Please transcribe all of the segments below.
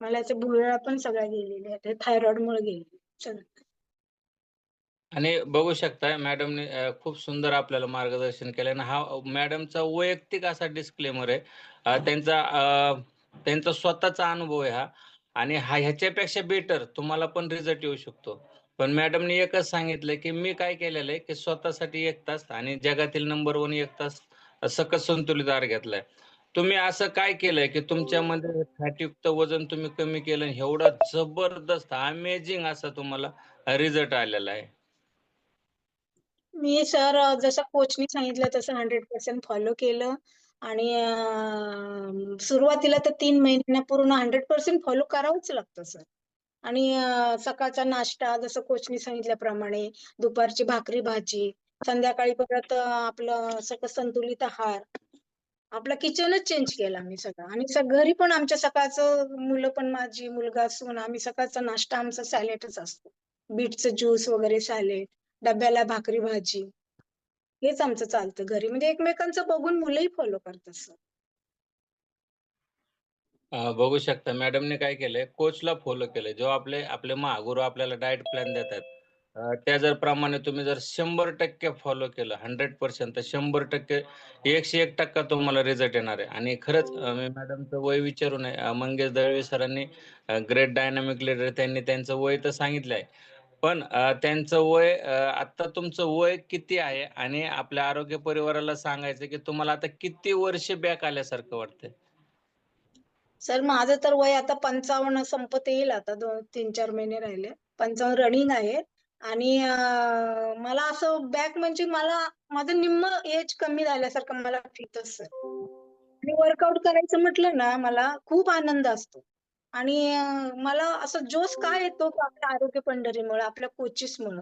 मला याचे भुरळा पण सगळ्या गेलेले आहेत. थायरॉइडमुळे गेलेले सगळं आणि बघू शकता मॅडमने खूप सुंदर आपल्याला मार्गदर्शन केलं आणि हा मॅडमचा वैयक्तिक असा डिस्क्लेमर आहे. त्यांचा त्यांचा स्वतःचा अनुभव आहे हा. आणि हा ह्याच्यापेक्षा बेटर तुम्हाला पण रिझल्ट येऊ शकतो. पण मॅडमने एकच सांगितलं की मी काय केलेलं आहे की स्वतःसाठी एक तास आणि जगातील नंबर वन एक तास सकस संतुलित आहार घेतलाय. तुम्ही असं काय केलंय की तुमच्यामध्ये फॅटयुक्त वजन तुम्ही कमी केलं एवढा जबरदस्त अमेझिंग असा तुम्हाला रिझल्ट आलेला आहे? मी सर जसं कोचनी सांगितलं तसं हंड्रेड पर्सेंट फॉलो केलं आणि सुरुवातीला तर तीन महिन्यांना पूर्ण हंड्रेड पर्सेंट फॉलो करावंच लागतं सर. आणि सकाळचा नाश्ता जसं कोचनी सांगितल्याप्रमाणे दुपारची भाकरी भाजी संध्याकाळी परत आपलं सगळं संतुलित आहार आपलं किचनच चेंज केला आम्ही सगळं. आणि घरी पण आमच्या सकाळचं मुलं पण माझी मुलगा असून आम्ही सकाळचा नाश्ता आमचा सॅलेडच असतो. बीटचं ज्यूस वगैरे सॅलेड डब्याला भाकरी भाजी. हेच आमचं चालतं घरी. म्हणजे एकमेकांचं बघून मुलंही फॉलो करतात सर बघू शकता. मॅडमने काय केलंय? कोचला फॉलो केलंय. जो आपले आपले महागुरु आपल्याला डाएट प्लॅन देतात. त्या जर प्रमाणे तुम्ही जर शंभर टक्के फॉलो केलं हंड्रेड पर्सेंट तर शंभर टक्के एकशे एक टक्का तुम्हाला रिझल्ट येणार आहे. आणि खरंच मी मॅडमचं वय विचारू नये. मंगेश दळवी सरांनी ग्रेट डायनामिक लीडर त्यांनी त्यांचं वय तर सांगितलं आहे पण त्यांचं वय आता तुमचं वय किती आहे? आणि आपल्या आरोग्य परिवाराला सांगायचं की तुम्हाला आता किती वर्ष बॅक आल्यासारखं वाटतंय? सर माझं तर वय आता पंचावन्न संपत येईल. आता दोन तीन चार महिने राहिले. पंचावन्न रनिंग आहे. आणि मला असं बॅक म्हणजे मला माझं निम्म एज कमी झाल्यासारखं मला फिटच सर आणि वर्कआउट करायचं म्हटलं ना मला खूप आनंद असतो. आणि मला असं जोश काय येतो आपल्या आरोग्य पंढरीमुळे आपल्या कोचेसमुळे?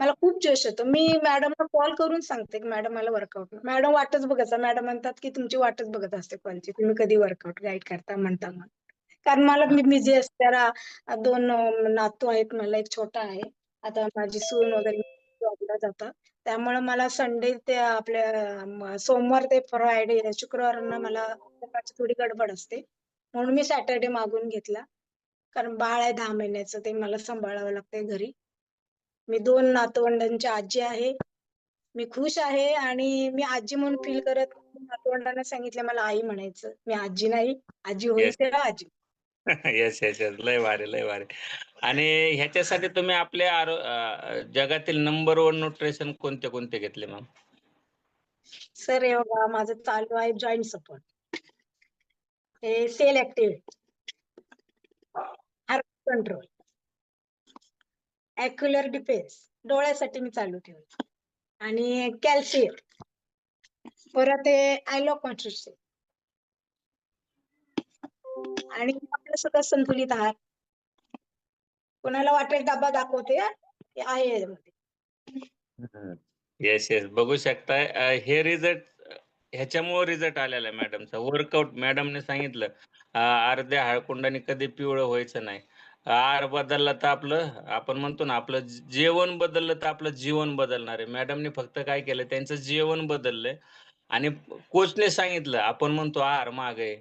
मला खूप जोश येतो. मी मॅडमला कॉल करून सांगते की मॅडम मला वर्कआउट मॅडम वाटच बघायचा मॅडम म्हणतात की तुमची वाटच बघत असते कॉलची तुम्ही कधी वर्कआउट गाईड करता म्हणता मग कारण मला मी बिझी असते. दोन नातू आहेत. मला एक छोटा आहे. आता माझी सून वगैरे जॉबला जातात त्यामुळे मला संडे ते आपल्या सोमवार ते फ्रायडे शुक्रवारांना मला सकाळची थोडी गडबड असते. म्हणून मी सॅटर्डे मागून घेतला. कारण बाळ आहे दहा महिन्याचं ते मला सांभाळावं लागतंय घरी. मी दोन नातवंडांची आजी आहे. मी खुश आहे आणि मी आजी म्हणून फील करत नातवंडांना सांगितलं मला आई म्हणायचं. मी आजी नाही. आजी होईल Yes. तेव्हा आजी. येस येस येस लय भारी लय भारी. आणि ह्याच्यासाठी तुम्ही आपल्या आरो अ, जगातील नंबर वन न्यूट्रिशन कोणते कोणते घेतले मॅम सर हे बघा माझं चालू आहे जॉईंट सपोर्ट हे cell activity heart control ocular defence डोळ्यासाठी मी चालू ठेवलं. आणि कॅल्शियम परत हे आयलो कॉन्ट्रिशन आणि आपलं सगळं संतुलित आहार कोणाला वाटेल डब्बा दाखवते आहे येस येस बघू शकताय. हे रिझल्ट ह्याच्यामुळे रिझल्ट आलेला आहे मॅडमचा वर्कआउट मॅडमने सांगितलं. अर्ध्या हाळकुंडाने कधी पिवळं व्हायचं नाही. आहार बदलला तर आपलं आपण म्हणतो ना आपलं जेवण बदललं तर आपलं जीवन बदलणार आहे. मॅडमने फक्त काय केलं त्यांचं जेवण बदललंय. आणि कोचने सांगितलं आपण म्हणतो आहार माग आहे.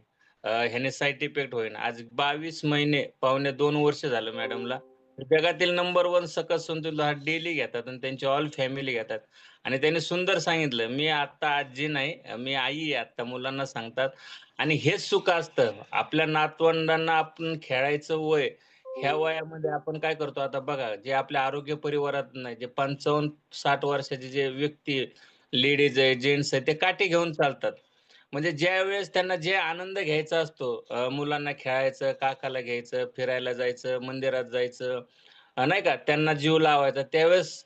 ह्याने साईड इफेक्ट होईल आज बावीस महिने पावणे दोन वर्ष झालं मॅडमला. जगातील नंबर वन सकस संतुल हा डेली घेतात आणि त्यांची ऑल फॅमिली घेतात. आणि त्यांनी सुंदर सांगितलं मी आता आजी नाही मी आई आहे आता मुलांना सांगतात. आणि हेच सुख असतं. आपल्या नातवंडांना आपण खेळायचं वय ह्या वयामध्ये आपण काय करतो? आता बघा जे आपल्या आरोग्य परिवारात नाही जे पंचावन्न साठ वर्षाचे जे व्यक्ती लेडीज आहे जेंट्स आहे ते काठी घेऊन चालतात. म्हणजे ज्या वेळेस त्यांना जे आनंद घ्यायचा असतो मुलांना खेळायचं काकाला घ्यायचं फिरायला जायचं मंदिरात जायचं नाही का? त्यांना जीव लावायचा. त्यावेळेस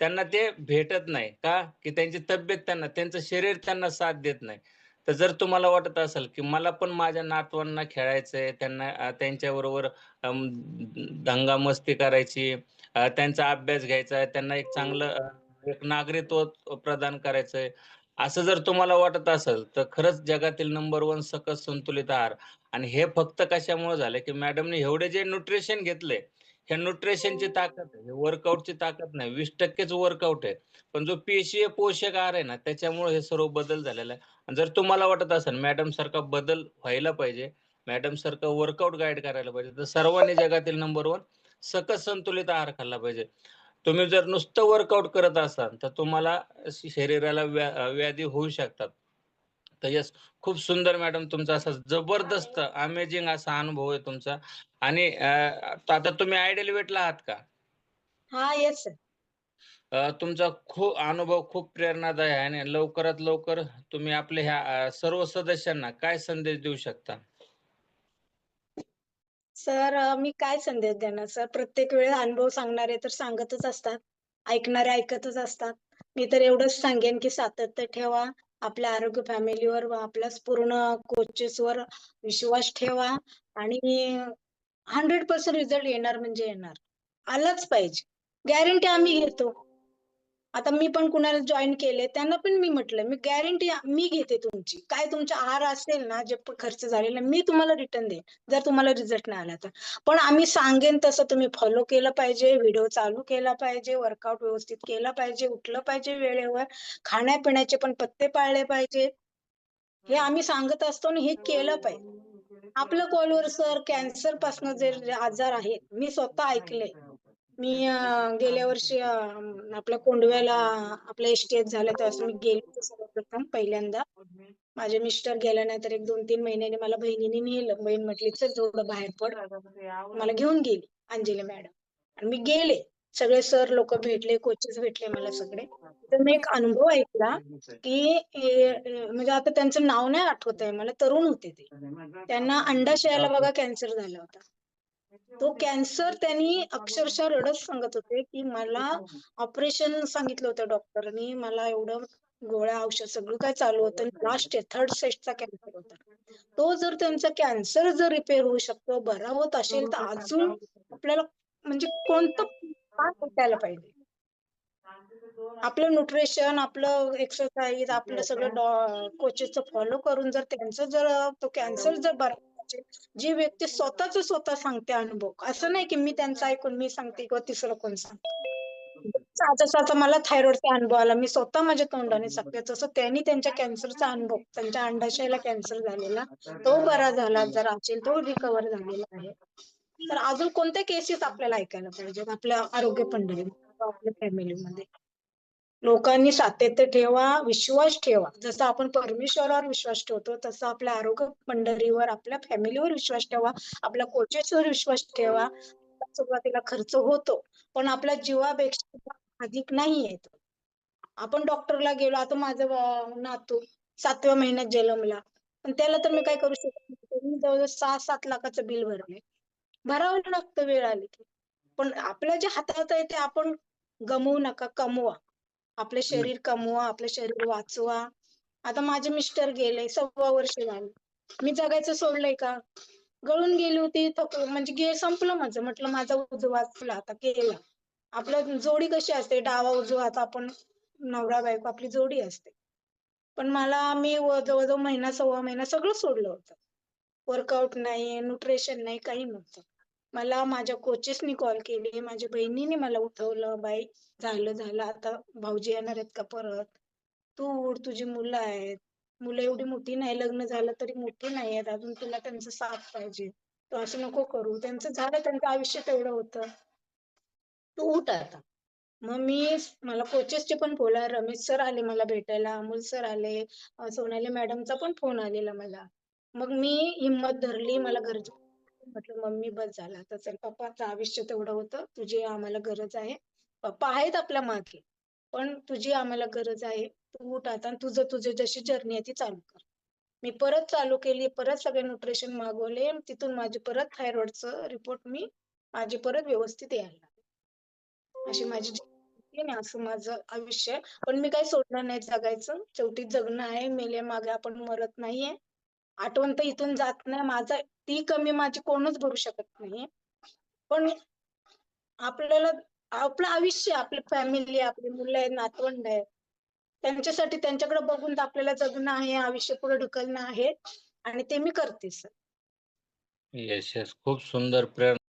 त्यांना ते भेटत नाही का? की त्यांची तब्येत त्यांना त्यांचं शरीर त्यांना साथ देत नाही. तर जर तुम्हाला वाटत असेल की मला पण माझ्या नातवांना खेळायचंय त्यांना त्यांच्या त्यांच्याबरोबर दंगा मस्ती करायची त्यांचा अभ्यास घ्यायचा आहे त्यांना एक चांगलं एक नागरिकत्व प्रदान करायचंय असं जर तुम्हाला वाटत असेल तर खरंच जगातील नंबर वन सकस संतुलित आहार आणि हे फक्त कशामुळे झालं की मॅडमने एवढे जे न्यूट्रिशन घेतले ह्या न्यूट्रिशनची ताकद आहे वर्कआउटची ताकद नाही वीस टक्केच वर्कआउट आहे पण जो पेशीय पोषक आहार आहे ना त्याच्यामुळे हे सर्व बदल झालेला आहे आणि जर तुम्हाला वाटत असेल मॅडम सारखा बदल व्हायला पाहिजे मॅडम सारखं वर्कआउट गाईड करायला पाहिजे. तर सर्वांनी जगातील नंबर 1 सकस संतुलित आहार खाल्ला पाहिजे. तुम्ही जर नुसतं वर्कआउट करत असाल, तर तुम्हाला शरीराला व्या व्याधी होऊ शकतात. तर येस, खूप सुंदर मॅडम तुमचा असा जबरदस्त अमेझिंग असा अनुभव आहे तुमचा आणि आता तुम्ही आयडियल वेटला आहात का? हां, येस तुमचा खूप अनुभव खूप प्रेरणादायी आहे आणि लवकरात लवकर तुम्ही आपल्या ह्या सर्व सदस्यांना काय संदेश देऊ शकता? सर मी काय संदेश देणार सर? प्रत्येक वेळेस अनुभव सांगणारे तर सांगतच असतात. ऐकणारे ऐकतच असतात. मी तर एवढंच सांगेन, की सातत्य ठेवा. आपल्या आरोग्य फॅमिलीवर व आपल्या पूर्ण कोचेसवर विश्वास ठेवा आणि 100% रिझल्ट येणार म्हणजे येणार. आलाच पाहिजे. गॅरंटी आम्ही घेतो. आता मी पण कुणाला जॉईन केले, त्यांना पण मी म्हटलं, "मी गॅरंटी मी घेते तुमची. काय तुमच्या आहार असेल ना, जे पण खर्च झालेला मी तुम्हाला रिटर्न देईन, जर तुम्हाला रिझल्ट नाही आला तर." पण आम्ही सांगेन तसं तुम्ही फॉलो केलं पाहिजे, व्हिडिओ चालू केला पाहिजे, वर्कआउट व्यवस्थित केला पाहिजे, उठलं पाहिजे वेळेवर, खाण्यापिण्याचे पण पत्ते पाळले पाहिजे. हे आम्ही सांगत असतो आणि हे केलं पाहिजे. आपलं कॉलवर सर कॅन्सरपासून जे आजार आहेत, मी स्वतः ऐकले मी गेल्या वर्षी आपल्या कोंडव्याला आपलं इस्केत झालं तर मी गेले सर्वप्रथम पहिल्यांदा. माझे मिस्टर गेल्यानंतर एक 2-3 महिन्यांनी मला बहिणीने नेलं. बहीण म्हटली, "चल थोडं बाहेर पड." मला घेऊन गेली अंजली मॅडम आणि मी गेले. सगळे सर लोक भेटले, कोचेस भेटले मला सगळे. तर मी एक अनुभव ऐकला, की म्हणजे आता त्यांचं नाव नाही आठवत आहे मला, तरुण होते ते. त्यांना अंडाशयाला बघा कॅन्सर झाला होता. तो कॅन्सर त्यांनी अक्षरशः रडत सांगत होते, की मला ऑपरेशन सांगितलं होतं डॉक्टरनी. मला एवढं गोळ्या, औषध सगळं काय चालू होतं. लास्ट आहे, थर्ड स्टेजचा कॅन्सर होता. तो जर त्यांचा कॅन्सर जर रिपेअर होऊ शकतो, बरा होत असेल, तर अजून आपल्याला म्हणजे कोणतं काय भेटायला पाहिजे? आपलं न्यूट्रिशन, आपलं एक्सरसाइज, आपलं सगळं डॉ कोचेसचं फॉलो करून जर त्यांचं जर तो कॅन्सर जर बरा होत जी व्यक्ती स्वतःच स्वतः सांगते अनुभव. असं नाही, की मी त्यांचा ऐकून मी सांगते किंवा तिसरं कोण सांगतं. आता मला थायरॉइडचा अनुभव आला. मी स्वतः माझ्या तोंडाने सांगते. तसं त्यांनी त्यांच्या कॅन्सरचा अनुभव, त्यांच्या अंडाशयाला कॅन्सर झालेला, तो बरा झाला जर असेल, तो रिकव्हर झालेला आहे. तर अजून कोणत्या केसेस आपल्याला ऐकायला पाहिजेत आपल्या आरोग्य पंढरी आपल्या फॅमिलीमध्ये. लोकांनी सातत्य ठेवा, विश्वास ठेवा. जसं आपण परमेश्वरावर विश्वास ठेवतो, तसं आपल्या आरोग्य मंडळीवर आपल्या फॅमिलीवर विश्वास ठेवा. आपल्या कोचेसवर विश्वास ठेवा. सुरुवातीला खर्च होतो, पण आपल्या जीवापेक्षा अधिक नाहीये तो. आपण डॉक्टरला गेलो, आता माझा नातू सातव्या महिन्यात जन्मला. पण त्याला तर मी काय करू शकत नाही. मी जवळजवळ सहा सात लाखाचं बिल भरलंय. भरावं लागतं वेळ आली की. पण आपल्या जे हातात आहे ते आपण गमवू नका, कमवा. आपले शरीर कमवा, आपलं शरीर वाचवा. आता माझे मिस्टर गेले, सव्वा वर्ष झालं. मी जगायचं सोडलंय का? गळून गेली होती, म्हणजे गे संपलं माझं. म्हटलं माझा उजवा वाचला, आता गेला. आपलं जोडी कशी असते, डावा-उजवा आता आपण नवरा-बायको आपली जोडी असते. पण मला मी व जवळ-जवळ महिना, सव्वा महिना सगळं सोडलं होतं. वर्कआउट नाही, न्यूट्रिशन नाही, काही नव्हतं. मला माझ्या कोचेसनी कॉल केले, माझ्या बहिणीने मला उठवलं, "बाई झालं, झालं. आता भाऊजी येणार आहेत का परत? तू उठ, तुझी मुलं आहेत. मुलं एवढी मोठी नाही, लग्न झालं तरी मोठी नाही आहेत. अजून तुला त्यांचं साथ पाहिजे. तू असं नको करू." त्यांचं झालं, त्यांचं आयुष्य तेवढं होतं. "तू उठ आता." मग मी मला कोचेसचे पण फोन आले, रमेश सर आले मला भेटायला, अमोल सर आले, सोनाली मॅडमचा पण फोन आलेला मला. मग मी हिंमत धरली. मला घरच्या म्हटलं, "मम्मी बस झाला आता चल पप्पाचं आयुष्य तेवढं होतं. तुझी आम्हाला गरज आहे. पप्पा आहेत आपल्या मागे, पण तुझी आम्हाला गरज आहे. तू उठ आता आणि तुझं तुझी जशी जर्नी आहे ती चालू कर." मी परत चालू केली. परत सगळे न्यूट्रिशन मागवले. तिथून माझी परत थायरॉइडचं रिपोर्ट मी माझी परत व्यवस्थित यायला लागले. अशी माझी असं माझं आयुष्य आहे. पण मी काही सोडणार नाही जगायचं. शेवटी जगणं आहे. मागे आपण मरत नाहीये. आठवण तर इथून जात नाही. माझा ती कमी माझी कोणच भरू शकत नाही पण आपल्याला आपलं आयुष्य, आपली फॅमिली, आपली मुलं आहेत, नातवंड आहेत. त्यांच्यासाठी त्यांच्याकडे बघून तर आपल्याला जगणं आहे, आयुष्य पुढे ढकलणं आहे आणि ते मी करते सर. Yes, yes. खूप सुंदर प्रेरणा